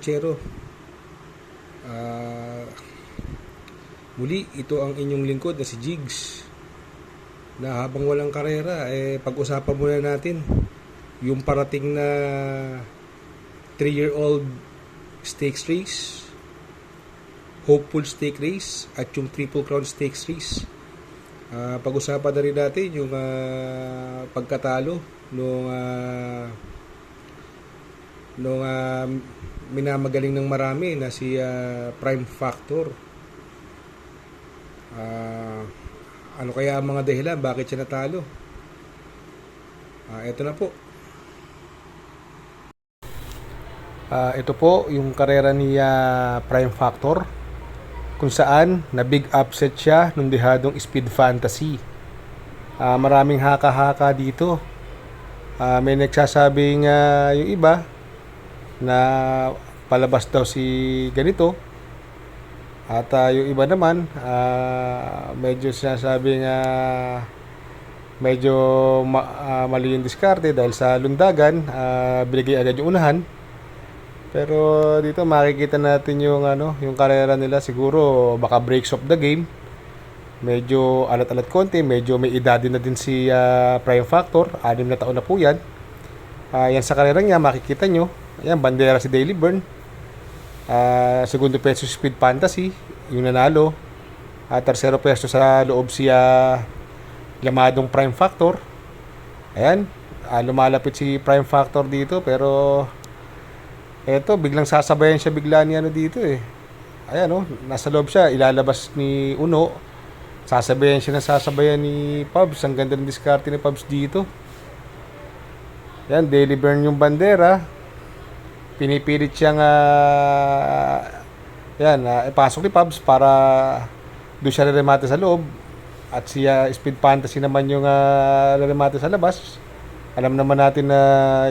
mga kakutsero. Ah, muli, ito ang inyong lingkod na si Jigs. Na habang walang karera, eh, pag-usapan muna natin yung parating na 3-year-old stakes race, hopeful stake race, at yung Triple Crown stakes race. Ah, pag-usapan na rin natin yung ah, pagkatalo nung ah, nung ah, minamagaling ng marami na si ah, Prime Factor. Ah, ano kaya ang mga dahilan bakit siya natalo? Ah, ito na po. Ah, ito po yung karera ni ah, Prime Factor kung saan na big upset siya nung dehadong Speed Fantasy. Ah, maraming haka-haka dito. Ah, may nagsasabing ah, yung iba na palabas daw si ganito. At ah, yung iba naman, ah, medyo sinasabing ah, medyo ma- ah, mali yung diskarte dahil sa lundagan, ah, binigay agad yung unahan. Pero dito makikita natin yung ano, yung karera nila siguro baka breaks of the game. Medyo alat-alat konti, medyo may edad na din si ah, Prime Factor, anim na taon na po 'yan. Ah, yan sa karera niya makikita nyo. Ayan, bandera si Daily Burn. Ah, segundo peso si Speed Fantasy, yung nanalo. At tersero peso sa loob si ah, Lamadong Prime Factor. Ayan, ah, lumalapit si Prime Factor dito pero eto biglang sasabayan siya bigla ni ano dito eh. Ayan oh, nasa loob siya, ilalabas ni Uno. Sasabayan siya na sasabayan ni Pubs. Ang ganda ng diskarte ni Pubs dito. Yan, Daily Burn yung bandera. Pinipilit siyang ah, yan, ah, ipasok ni Pubs para doon siya remate sa loob. At si ah, Speed Fantasy naman yung uh, remate sa labas. Alam naman natin na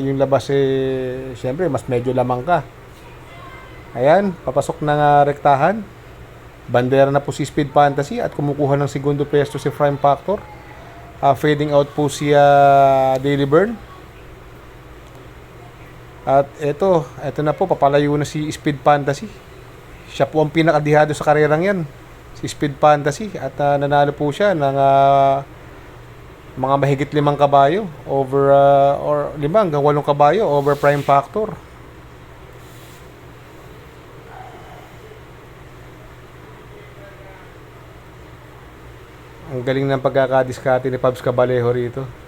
yung labas eh, siyempre, mas medyo lamang ka. Ayan, papasok na nga rektahan. Bandera na po si Speed Fantasy at kumukuha ng segundo pwesto si Prime Factor. Ah, fading out po si ah, Daily Burn. At eto, eto na po, papalayo na si Speed Fantasy. Siya po ang pinakadihado sa karerang yan. Si Speed Fantasy. At ah, nanalo po siya ng ah, mga mahigit limang kabayo over ah, or lima hanggang walong kabayo over prime factor. Ang galing ng pagkakadiskarte ni Pabs Cabalejo rito.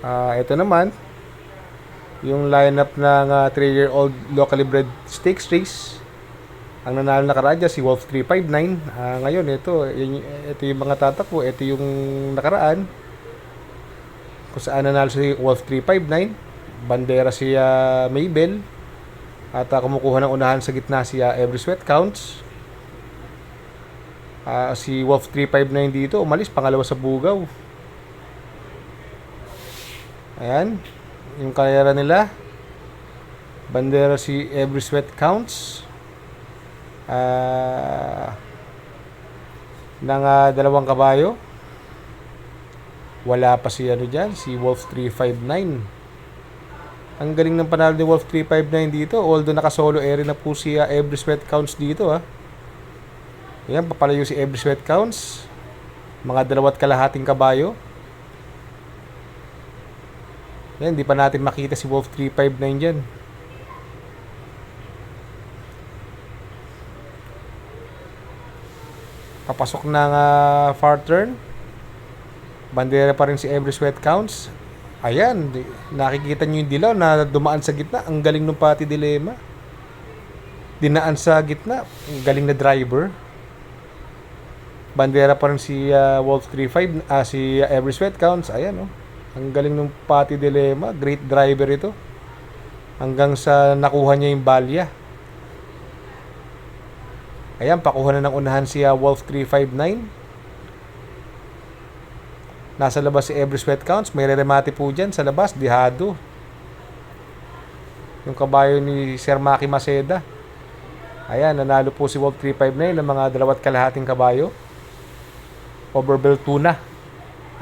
Ah, ito naman yung lineup ng 3-year-old locally bred stakes race. Ang nanalo nakaraan dyan, si Wolf 359. Ah, ngayon, ito, yun, ito yung mga tatakbo. Ito yung nakaraan. Kung saan nanalo si Wolf 359. Bandera si ah, Maybell. At ah, kumukuha ng unahan sa gitna si ah, Every Sweat Counts. Ah, si Wolf 359 dito, umalis, pangalawa sa Bugaw. Ayan, yung karera nila. Bandera si Every Sweat Counts. Ah, ng ah, dalawang kabayo. Wala pa si ano dyan, si Wolf 359. Ang galing ng panalo ni Wolf 359 dito. Although naka-solo area na po si ah, Every Sweat Counts dito ah. Ayan, papalayo si Every Sweat Counts. Mga dalawat kalahating kabayo. Yan, di pa natin makita si Wolf 359 dyan. Papasok ng uh, far turn. Bandera pa rin si Every Sweat Counts. Ayan, nakikita nyo yung dilaw na dumaan sa gitna. Ang galing ng pati dilemma. Dinaan sa gitna. Ang galing na driver. Bandera pa rin si uh, Wolf 35, ah, si uh, Every Sweat Counts. Ayan, oh. Ang galing ng pati dilemma. Great driver ito. Hanggang sa nakuha niya yung balya. Ayan, pakuha na ng unahan si uh, Wolf 359. Nasa labas si Every Sweat Counts. May remate po dyan sa labas. Dihado. Yung kabayo ni Sir Maki Maceda. Ayan, nanalo po si Wolf 359 ng mga dalawat kalahating kabayo. Overbell tuna.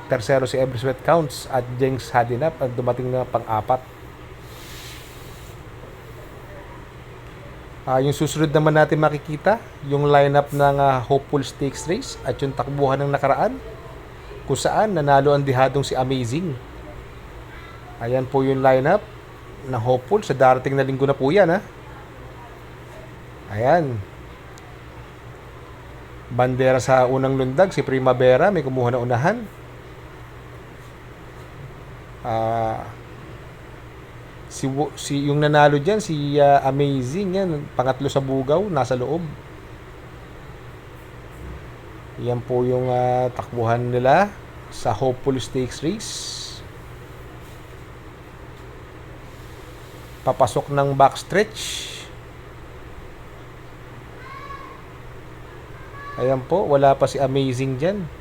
Tercero si Every Sweat Counts at Jenks Hadinap ang dumating na pang-apat. Ah, yung susunod naman natin makikita, yung lineup ng ah, Hopeful Stakes Race at yung takbuhan ng nakaraan kung saan nanalo ang dihadong si Amazing. Ayan po yung lineup ng Hopeful sa darating na linggo na po yan ha. Ayan. Bandera sa unang lundag, si Primavera, may kumuha na unahan. Ah, si, si yung nanalo diyan si ah, Amazing yan, pangatlo sa bugaw, nasa loob. Yan po yung ah, takbuhan nila sa Hopeful Stakes Race. Papasok ng backstretch. Ayan po, wala pa si Amazing dyan.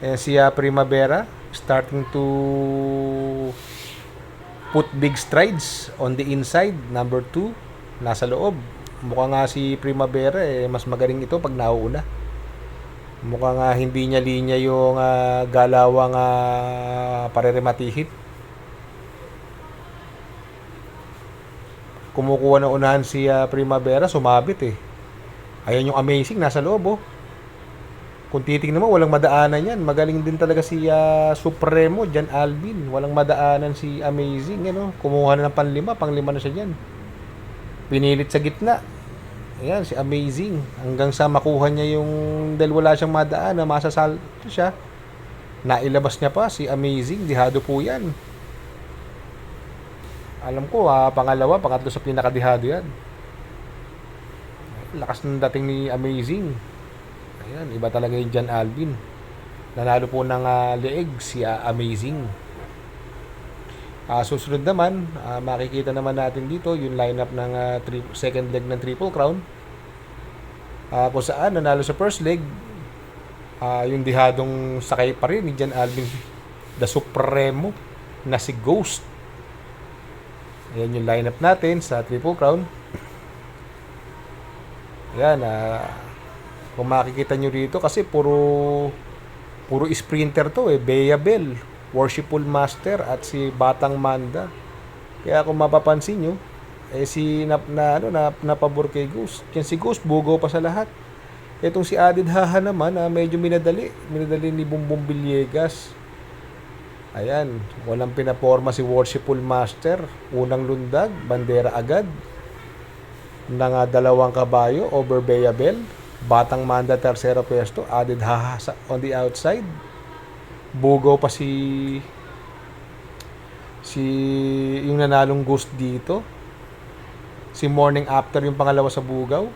Ayan si ah, Primavera starting to put big strides on the inside. Number 2, nasa loob. Mukha nga si Primavera eh, mas magaling ito pag nauuna. Mukha nga hindi niya linya yung ah, galawang uh, parerematihit. Kumukuha ng unahan si ah, Primavera, sumabit eh. Ayan yung amazing, nasa loob oh. Kung titingnan mo, walang madaanan yan. Magaling din talaga si ah, Supremo, Jan Alvin. Walang madaanan si Amazing. Ano? Kumuha na ng panlima, panglima na siya dyan. Pinilit sa gitna. Ayan, si Amazing. Hanggang sa makuha niya yung dahil wala siyang madaan na masasalto siya. Nailabas niya pa si Amazing. Dihado po yan. Alam ko, ah, pangalawa, pangatlo sa pinakadihado yan. Lakas ng dating ni Amazing. Ayan, iba talaga yung John Alvin. Nanalo po ng ah, leeg si ah, Amazing. Ah, susunod naman, ah, makikita naman natin dito yung lineup ng ah, tri- second leg ng Triple Crown. Ah, kung saan nanalo sa first leg, ah, yung dihadong sakay pa rin ni John Alvin, the Supremo, na si Ghost. Ayan yung lineup natin sa Triple Crown. Ayan, ah, kung makikita nyo rito kasi puro puro sprinter to eh. Bea Bell Worshipful Master at si Batang Manda. Kaya kung mapapansin nyo eh si na, na ano na napabor kay Ghost yan si Ghost bugaw pa sa lahat. Itong si Adid Haha naman ah, medyo minadali. Minadali ni Bumbong Villegas. Ayan walang pinaporma si Worshipful Master. Unang lundag bandera agad. Ng ah, dalawang kabayo over Bell Batang Manda tercero pwesto, added haha on the outside. Bugaw pa si si yung nanalong ghost dito. Si Morning After yung pangalawa sa Bugaw.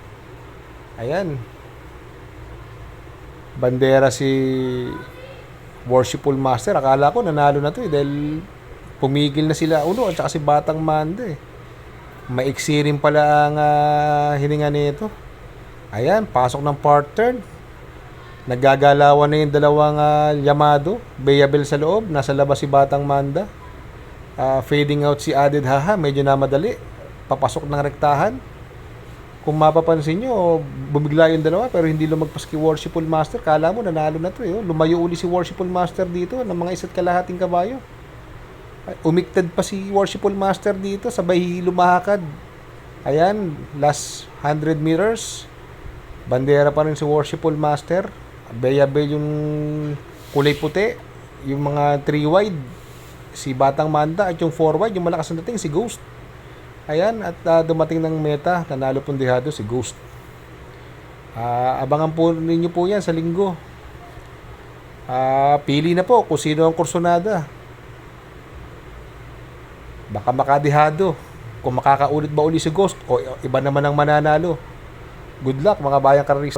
Ayan. Bandera si Worshipful Master. Akala ko nanalo na to eh dahil pumigil na sila ulo at saka si Batang Manda eh. Maiksi rin pala ang ah, hininga nito. Ayan, pasok ng part turn. Naggagalawan na yung dalawang uh, Yamado. Bayabel sa loob. Nasa labas si Batang Manda. Ah, fading out si Adid Haha. Medyo na madali. Papasok ng rektahan. Kung mapapansin nyo, bumigla yung dalawa pero hindi lumagpas kay Worshipful Master. Kala mo, nanalo na to. Eh. oh. Lumayo uli si Worshipful Master dito ng mga isa't kalahating kabayo. Ay, Umiktad pa si Worshipful Master dito. Sabay lumakad. Ayan, last 100 meters. Bandera pa rin si Worshipful Master. Beyabel yung kulay puti. Yung mga 3 wide. Si Batang Manda at yung 4 wide. Yung malakas na dating si Ghost. Ayan. At ah, dumating ng meta. Nanalo pong dihado si Ghost. Ah, abangan po ninyo po yan sa linggo. Ah, pili na po kung sino ang kursonada. Baka makadihado. Kung makakaulit ba uli si Ghost o iba naman ang mananalo. Good luck mga bayang karista.